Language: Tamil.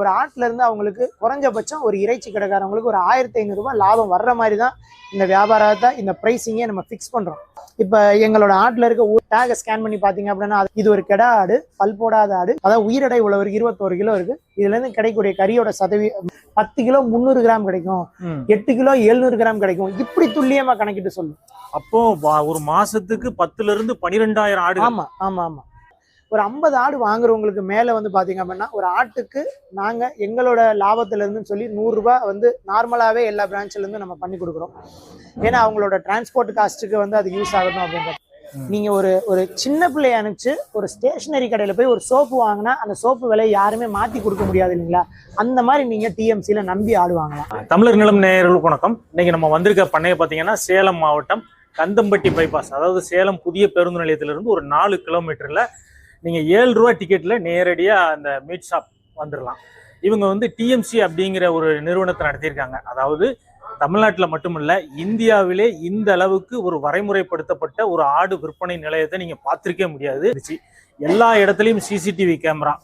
ஒரு ஆட்டுல இருந்து அவங்களுக்கு குறைஞ்சபட்சம் ஒரு இறைச்சி கடைக்காரவங்களுக்கு ஒரு ஆயிரத்தி ஐநூறு ரூபாய் லாபம் வர்ற மாதிரி தான் இந்த வியாபாரத்தை இந்த பிரைசிங்கே நம்ம ஃபிக்ஸ் பண்றோம். இப்ப எங்களோட ஆட்டுல இருக்க டேகை ஸ்கேன் பண்ணி பாத்தீங்க அப்படின்னா இது ஒரு கெடா ஆடு பல் போடாத ஆடு அதாவது உயிரடை உள்ளவருக்கு இருபத்தோரு கிலோ இருக்கு. இதுல இருந்து கிடைக்கக்கூடிய கறியோட சதவீ பத்து கிலோ முந்நூறு கிராம் கிடைக்கும். எட்டு கிலோ எழுநூறு கிராம் கிடைக்கும். இப்படி துல்லியமா கணக்கிட்டு சொல்லும் அப்போ ஒரு மாசத்துக்கு பத்துல இருந்து பனிரெண்டாயிரம் ஆடு ஆமா ஆமா ஆமா. ஒரு ஐம்பது ஆடு வாங்குறவங்களுக்கு மேல வந்து பாத்தீங்க அப்படின்னா ஒரு ஆட்டுக்கு நாங்க எங்களோட லாபத்துல இருந்து சொல்லி நூறு ரூபாய் வந்து நார்மலாவே எல்லா பிரான்ச்ல இருந்து நம்ம பண்ணி கொடுக்குறோம். ஏன்னா அவங்களோட டிரான்ஸ்போர்ட் காஸ்ட்டுக்கு வந்து அது யூஸ் ஆகணும் அப்படின்றது ம். நீங்க ஒரு ஒரு சின்ன பிள்ளைய அனுப்பிச்சு ஒரு ஸ்டேஷனரி கடையில போய் ஒரு சோப்பு வாங்கினா அந்த சோப்பு விலையை யாருமே மாத்தி கொடுக்க முடியாது இல்லைங்களா? அந்த மாதிரி நீங்க டிஎம்சில நம்பி ஆடு வாங்கலாம். தமிழர் நிலம் நேயர்களுக்கு வணக்கம். இன்னைக்கு நம்ம வந்திருக்க பண்ணைய பாத்தீங்கன்னா சேலம் மாவட்டம் கந்தம்பட்டி பைபாஸ் அதாவது சேலம் புதிய பேருந்து நிலையத்திலிருந்து ஒரு நாலு கிலோமீட்டர்ல நீங்கள் ஏழு ரூபா டிக்கெட்டில் நேரடியாக அந்த மீட் ஷாப் வந்துடலாம் இவங்க வந்து டிஎம்சி அப்படிங்கிற ஒரு நிறுவனத்தை நடத்தியிருக்காங்க. அதாவது தமிழ்நாட்டில் மட்டுமல்ல இந்தியாவிலே இந்த அளவுக்கு ஒரு வரைமுறைப்படுத்தப்பட்ட ஒரு ஆடு விற்பனை நிலையத்தை நீங்கள் பார்த்துருக்கே முடியாது. எல்லா இடத்துலையும் சிசிடிவி கேமரா